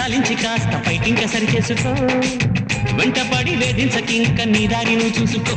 చలించి కాస్త పైకింక సరిచేసుకో. వెంటపడి వేధించకింక నీ దారిను చూసుకో.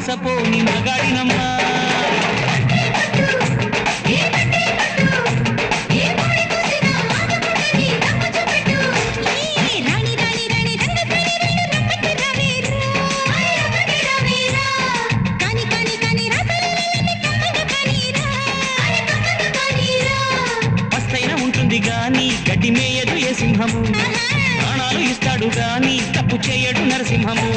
మోసపోని మగాడినమ్మా గాని గడ్డి మేయదు ఏ సింహము? ప్రాణాలు ఇస్తాడు గాని తప్పు చేయడు నరసింహము.